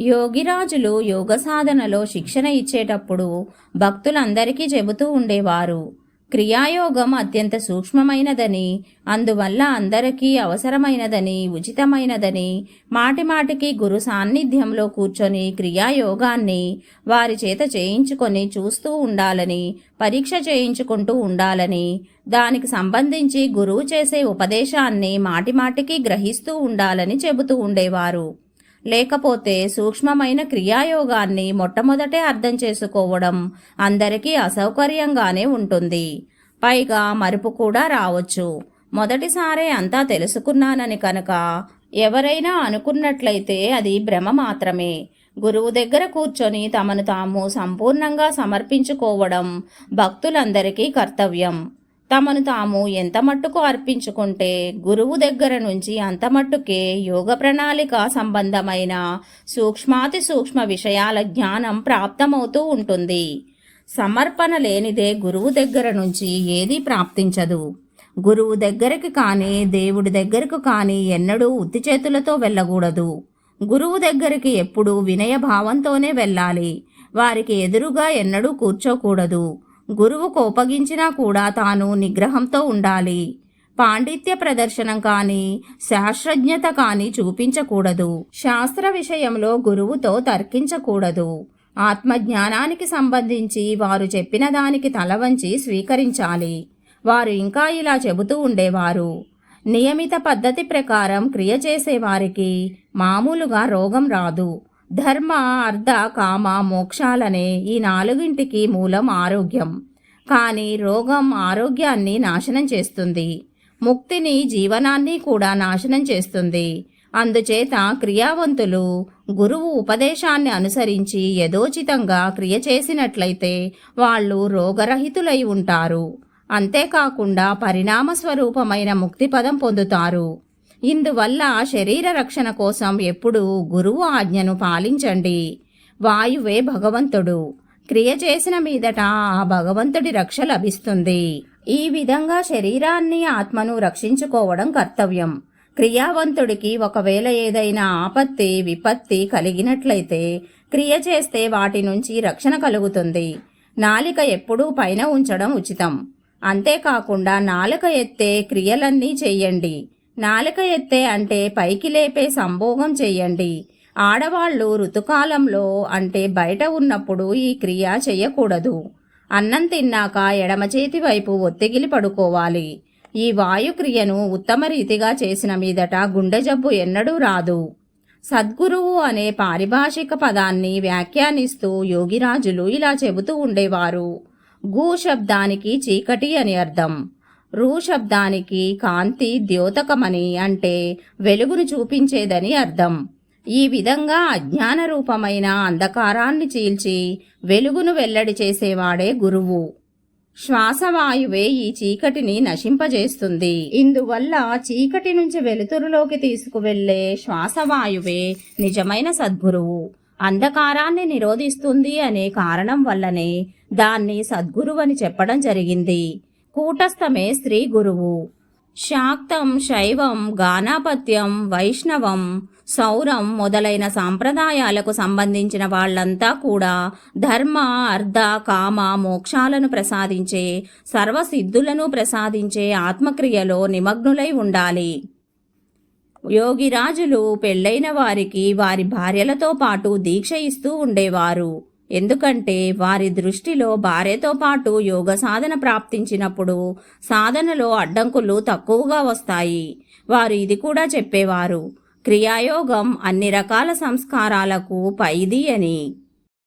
యోగిరాజులు యోగ సాధనలో శిక్షణ ఇచ్చేటప్పుడు భక్తులందరికీ చెబుతూ ఉండేవారు. క్రియాయోగం అత్యంత సూక్ష్మమైనదని అందువల్ల అందరికీ అవసరమైనదని ఉచితమైనదని మాటిమాటికి గురు సాన్నిధ్యంలో కూర్చొని క్రియాయోగాన్ని వారి చేత చేయించుకొని చూస్తూ ఉండాలని పరీక్ష చేయించుకుంటూ ఉండాలని దానికి సంబంధించి గురువు చేసే ఉపదేశాన్ని మాటిమాటికి గ్రహిస్తూ ఉండాలని చెబుతూ ఉండేవారు. లేకపోతే సూక్ష్మమైన క్రియాయోగాన్ని మొట్టమొదటే అర్థం చేసుకోవడం అందరికీ అసౌకర్యంగానే ఉంటుంది. పైగా మరుపు కూడా రావచ్చు. మొదటిసారే అంతా తెలుసుకున్నానని కనుక ఎవరైనా అనుకున్నట్లయితే అది భ్రమ మాత్రమే. గురువు దగ్గర కూర్చొని తమను తాము సంపూర్ణంగా సమర్పించుకోవడం భక్తులందరికీ కర్తవ్యం. తమను తాము ఎంత మట్టుకు అర్పించుకుంటే గురువు దగ్గర నుంచి అంత మట్టుకే యోగ ప్రణాళిక సంబంధమైన సూక్ష్మాతి సూక్ష్మ విషయాల జ్ఞానం ప్రాప్తమవుతూ ఉంటుంది. సమర్పణ లేనిదే గురువు దగ్గర నుంచి ఏదీ ప్రాప్తించదు. గురువు దగ్గరికి కానీ దేవుడి దగ్గరకు కానీ ఎన్నడూ ఉత్తి చేతులతో వెళ్ళకూడదు. గురువు దగ్గరికి ఎప్పుడూ వినయ భావంతోనే వెళ్ళాలి. వారికి ఎదురుగా ఎన్నడూ కూర్చోకూడదు. గురువు కోపగించినా కూడా తాను నిగ్రహంతో ఉండాలి. పాండిత్య ప్రదర్శనం కానీ శాస్త్రజ్ఞత కానీ చూపించకూడదు. శాస్త్ర విషయంలో గురువుతో తర్కించకూడదు. ఆత్మజ్ఞానానికి సంబంధించి వారు చెప్పిన దానికి తల వంచి స్వీకరించాలి. వారు ఇంకా ఇలా చెబుతూ ఉండేవారు. నియమిత పద్ధతి ప్రకారం క్రియ చేసేవారికి మామూలుగా రోగం రాదు. ధర్మ అర్ధ కామ మోక్షాలనే ఈ నాలుగింటికి మూలం ఆరోగ్యం. కానీ రోగం ఆరోగ్యాన్ని నాశనం చేస్తుంది. ముక్తిని జీవనాన్ని కూడా నాశనం చేస్తుంది. అందుచేత క్రియావంతులు గురువు ఉపదేశాన్ని అనుసరించి యథోచితంగా క్రియ చేసినట్లయితే వాళ్ళు రోగరహితులై ఉంటారు. అంతేకాకుండా పరిణామ స్వరూపమైన ముక్తిపదం పొందుతారు. ఇందువల్ల శరీర రక్షణ కోసం ఎప్పుడూ గురువు ఆజ్ఞను పాలించండి. వాయువే భగవంతుడు. క్రియ చేసిన మీదట ఆ భగవంతుడి రక్ష లభిస్తుంది. ఈ విధంగా శరీరాన్ని ఆత్మను రక్షించుకోవడం కర్తవ్యం. క్రియావంతుడికి ఒకవేళ ఏదైనా ఆపత్తి విపత్తి కలిగినట్లయితే క్రియ చేస్తే వాటి నుంచి రక్షణ కలుగుతుంది. నాలిక ఎప్పుడూ పైన ఉంచడం ఉచితం. అంతేకాకుండా నాలుక ఎత్తే క్రియలన్నీ చేయండి. నాలుక ఎత్తే అంటే పైకి లేపే సంభోగం చేయండి. ఆడవాళ్ళు ఋతుకాలంలో అంటే బయట ఉన్నప్పుడు ఈ క్రియ చేయకూడదు. అన్నం తిన్నాక ఎడమ చేతి వైపు ఒత్తిగిలి పడుకోవాలి. ఈ వాయుక్రియను ఉత్తమ రీతిగా చేసిన మీదట గుండె జబ్బు ఎన్నడూ రాదు. సద్గురువు అనే పారిభాషిక పదాన్ని వ్యాఖ్యానిస్తూ యోగిరాజులు ఇలా చెబుతూ ఉండేవారు. గూ శబ్దానికి చీకటి అని అర్థం. రూ శబ్దానికి కాంతి ద్యోతకమని అంటే వెలుగును చూపించేదని అర్థం. ఈ విధంగా అజ్ఞాన రూపమైన అంధకారాన్ని చీల్చి వెలుగును వెల్లడి చేసేవాడే గురువు. శ్వాసవాయువే ఈ చీకటిని నశింపజేస్తుంది. ఇందువల్ల చీకటి నుంచి వెలుతురులోకి తీసుకువెళ్ళే శ్వాసవాయువే నిజమైన సద్గురువు. అంధకారాన్ని నిరోధిస్తుంది అనే కారణం వల్లనే దాన్ని సద్గురువని చెప్పడం జరిగింది. కూటస్థమే స్త్రీ గురువు. శాక్తం శైవం గానాపత్యం వైష్ణవం సౌరం మొదలైన సాంప్రదాయాలకు సంబంధించిన వాళ్ళంతా కూడా ధర్మ అర్ధ కామ మోక్షాలను ప్రసాదించే సర్వసిద్ధులను ప్రసాదించే ఆత్మక్రియలో నిమగ్నులై ఉండాలి. యోగిరాజులు పెళ్ళైన వారికి వారి భార్యలతో పాటు దీక్ష ఇస్తూ ఉండేవారు. ఎందుకంటే వారి దృష్టిలో భార్యతో పాటు యోగ సాధన ప్రాప్తించినప్పుడు సాధనలో అడ్డంకులు తక్కువగా వస్తాయి. వారు ఇది కూడా చెప్పేవారు. క్రియాయోగం అన్ని రకాల సంస్కారాలకు పైది అని.